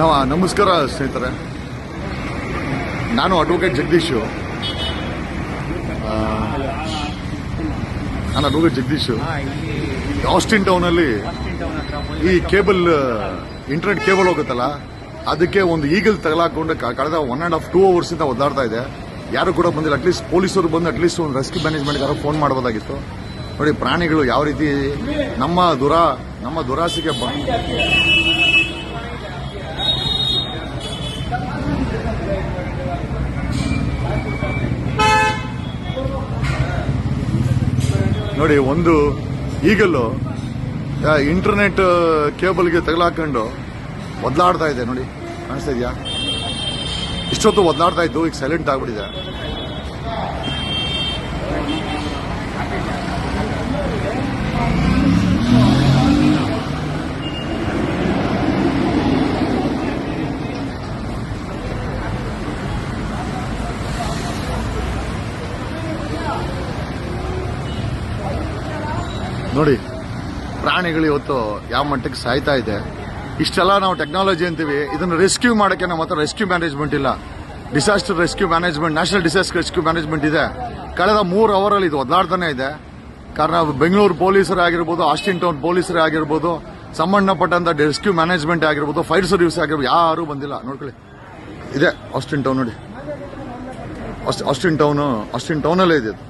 ನಾವು ನಮಸ್ಕಾರ ಸ್ನೇಹಿತರೆ. ನಾನು ಅಡ್ವೊಕೇಟ್ ಜಗದೀಶು. ನಾನು ಅಡ್ವೊಕೇಟ್ ಜಗದೀಶು. ಆಸ್ಟಿನ್ ಟೌನಲ್ಲಿ ಈ ಕೇಬಲ್ ಇಂಟರ್ನೆಟ್ ಕೇಬಲ್ ಹೋಗುತ್ತಲ್ಲ, ಅದಕ್ಕೆ ಒಂದು ಈಗಲ್ ತಗಲಾಕೊಂಡು ಕಳೆದ one and half two hours ಇಂದ ಒದ್ದಾಡ್ತಾ ಇದೆ. ಯಾರು ಕೂಡ ಬಂದಿಲ್ಲ. ಅಟ್ಲೀಸ್ಟ್ ಪೊಲೀಸರು ಬಂದು ಅಟ್ಲೀಸ್ಟ್ ಒಂದು ರೆಸ್ಕ್ಯೂ ಮ್ಯಾನೇಜ್ಮೆಂಟ್ ಯಾರೋ ಫೋನ್ ಮಾಡಬಹುದಾಗಿತ್ತು ನೋಡಿ, ಪ್ರಾಣಿಗಳು ಯಾವ ರೀತಿ ನಮ್ಮ ದುರ, ನಮ್ಮ ದುರಾಸೆಗೆ ನೋಡಿ, ಒಂದು ಈಗಲೂ ಇಂಟರ್ನೆಟ್ ಕೇಬಲ್ಗೆ ತಗಲಾಕೊಂಡು ಒದ್ಲಾಡ್ತಾ ಇದೆ ನೋಡಿ. ಕಾಣಿಸ್ತಾ ಇದೆಯಾ? ಇಷ್ಟೊತ್ತು ಒದ್ಲಾಡ್ತಾ ಇದ್ದು, ಈಗ ಸೈಲೆಂಟ್ ಆಗ್ಬಿಟ್ಟಿದೆ. ನೋಡಿ, ಪ್ರಾಣಿಗಳು ಇವತ್ತು ಯಾವ ಮಟ್ಟಕ್ಕೆ ಸಾಯ್ತಾ ಇದೆ. ಇಷ್ಟೆಲ್ಲ ನಾವು ಟೆಕ್ನಾಲಜಿ ಅಂತೀವಿ. ಇದನ್ನು ರೆಸ್ಕ್ಯೂ ಮಾಡೋಕ್ಕೆ ನಮ್ಮ ಹತ್ರ ರೆಸ್ಕ್ಯೂ ಮ್ಯಾನೇಜ್ಮೆಂಟ್ ಇಲ್ಲ. Disaster rescue management national disaster rescue management ಇದೆ. ಕಳೆದ ಮೂರು ಅವರಲ್ಲಿ ಇದು ಒದ್ದಾಡ್ತಾನೆ ಇದೆ. ಕಾರಣ, ಬೆಂಗಳೂರು ಪೊಲೀಸರೇ ಆಗಿರ್ಬೋದು ಆಸ್ಟಿನ್ ಟೌನ್ ಪೊಲೀಸರೇ ಆಗಿರ್ಬೋದು ಸಂಬಂಧಪಟ್ಟಂಥ ರೆಸ್ಕ್ಯೂ ಮ್ಯಾನೇಜ್ಮೆಂಟ್ ಆಗಿರ್ಬೋದು ಫೈರ್ ಸರ್ವಿಸ್ ಆಗಿರ್ಬೋದು, ಯಾರೂ ಬಂದಿಲ್ಲ. ನೋಡ್ಕೊಳ್ಳಿ. ಇದೆ ಆಸ್ಟಿನ್ ಟೌನ್ ನೋಡಿ. ಆಸ್ಟ್- ಆಸ್ಟಿನ್ ಟೌನು ಆಸ್ಟಿನ್ ಟೌನಲ್ಲೇ ಇದು.